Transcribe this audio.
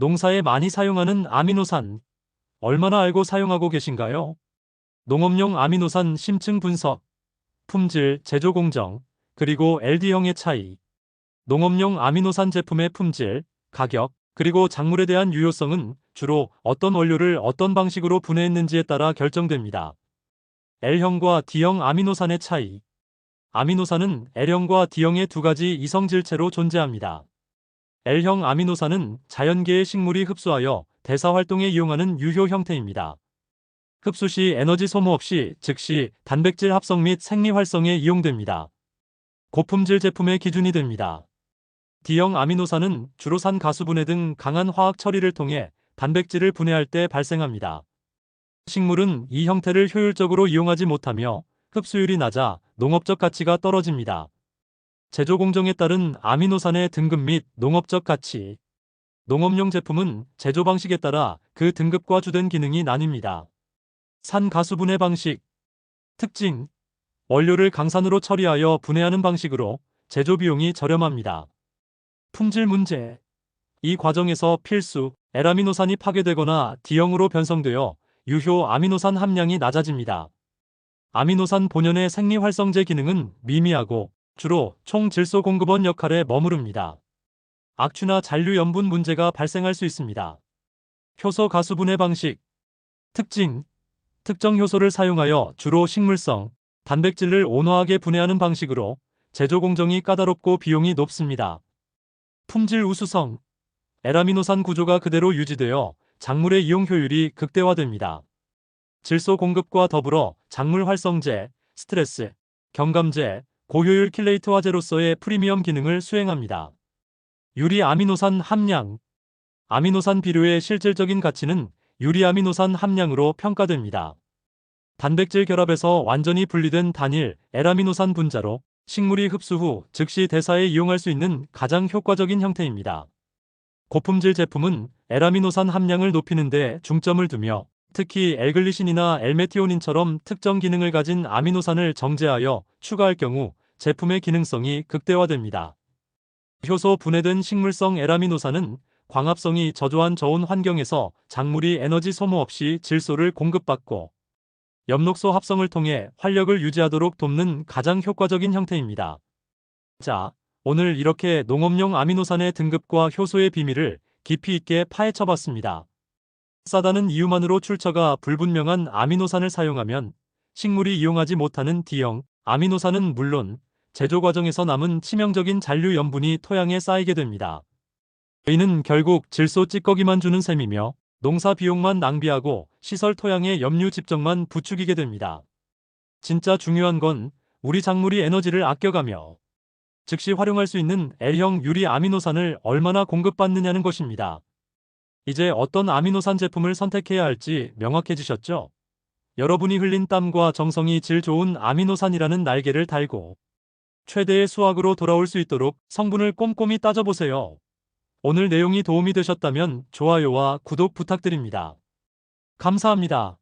농사에 많이 사용하는 아미노산. 얼마나 알고 사용하고 계신가요? 농업용 아미노산 심층 분석, 품질, 제조 공정, 그리고 LD형의 차이. 농업용 아미노산 제품의 품질, 가격, 그리고 작물에 대한 유효성은 주로 어떤 원료를 어떤 방식으로 분해했는지에 따라 결정됩니다. L형과 D형 아미노산의 차이. 아미노산은 L형과 D형의 두 가지 이성질체로 존재합니다. L형 아미노산은 자연계의 식물이 흡수하여 대사 활동에 이용하는 유효 형태입니다. 흡수 시 에너지 소모 없이 즉시 단백질 합성 및 생리 활성에 이용됩니다. 고품질 제품의 기준이 됩니다. D형 아미노산은 주로 산 가수 분해 등 강한 화학 처리를 통해 단백질을 분해할 때 발생합니다. 식물은 이 형태를 효율적으로 이용하지 못하며 흡수율이 낮아 농업적 가치가 떨어집니다. 제조 공정에 따른 아미노산의 등급 및 농업적 가치. 농업용 제품은 제조 방식에 따라 그 등급과 주된 기능이 나뉩니다. 산 가수 분해 방식. 특징. 원료를 강산으로 처리하여 분해하는 방식으로 제조 비용이 저렴합니다. 품질 문제. 이 과정에서 필수 L아미노산이 파괴되거나 D형으로 변성되어 유효 아미노산 함량이 낮아집니다. 아미노산 본연의 생리활성제 기능은 미미하고 주로 총질소 공급원 역할에 머무릅니다. 악취나 잔류 염분 문제가 발생할 수 있습니다. 효소 가수 분해 방식 특징 특정 효소를 사용하여 주로 식물성 단백질을 온화하게 분해하는 방식으로 제조 공정이 까다롭고 비용이 높습니다. 품질 우수성 에라미노산 구조가 그대로 유지되어 작물의 이용 효율이 극대화됩니다. 질소 공급과 더불어 작물 활성제, 스트레스, 경감제, 고효율 킬레이트 화제로서의 프리미엄 기능을 수행합니다. 유리 아미노산 함량 아미노산 비료의 실질적인 가치는 유리 아미노산 함량으로 평가됩니다. 단백질 결합에서 완전히 분리된 단일 L아미노산 분자로 식물이 흡수 후 즉시 대사에 이용할 수 있는 가장 효과적인 형태입니다. 고품질 제품은 L아미노산 함량을 높이는 데 중점을 두며 특히 L글리신이나 L메티오닌처럼 특정 기능을 가진 아미노산을 정제하여 추가할 경우 제품의 기능성이 극대화됩니다. 효소 분해된 식물성 L아미노산은 광합성이 저조한 저온 환경에서 작물이 에너지 소모 없이 질소를 공급받고 엽록소 합성을 통해 활력을 유지하도록 돕는 가장 효과적인 형태입니다. 자, 오늘 이렇게 농업용 아미노산의 등급과 효소의 비밀을 깊이 있게 파헤쳐 봤습니다. 싸다는 이유만으로 출처가 불분명한 아미노산을 사용하면 식물이 이용하지 못하는 D형 아미노산은 물론 제조 과정에서 남은 치명적인 잔류 염분이 토양에 쌓이게 됩니다. 이는 결국 질소 찌꺼기만 주는 셈이며 농사 비용만 낭비하고 시설 토양의 염류 집정만 부추기게 됩니다. 진짜 중요한 건 우리 작물이 에너지를 아껴가며 즉시 활용할 수 있는 L형 유리 아미노산을 얼마나 공급받느냐는 것입니다. 이제 어떤 아미노산 제품을 선택해야 할지 명확해지셨죠? 여러분이 흘린 땀과 정성이 질 좋은 아미노산이라는 날개를 달고 최대의 수확으로 돌아올 수 있도록 성분을 꼼꼼히 따져보세요. 오늘 내용이 도움이 되셨다면 좋아요와 구독 부탁드립니다. 감사합니다.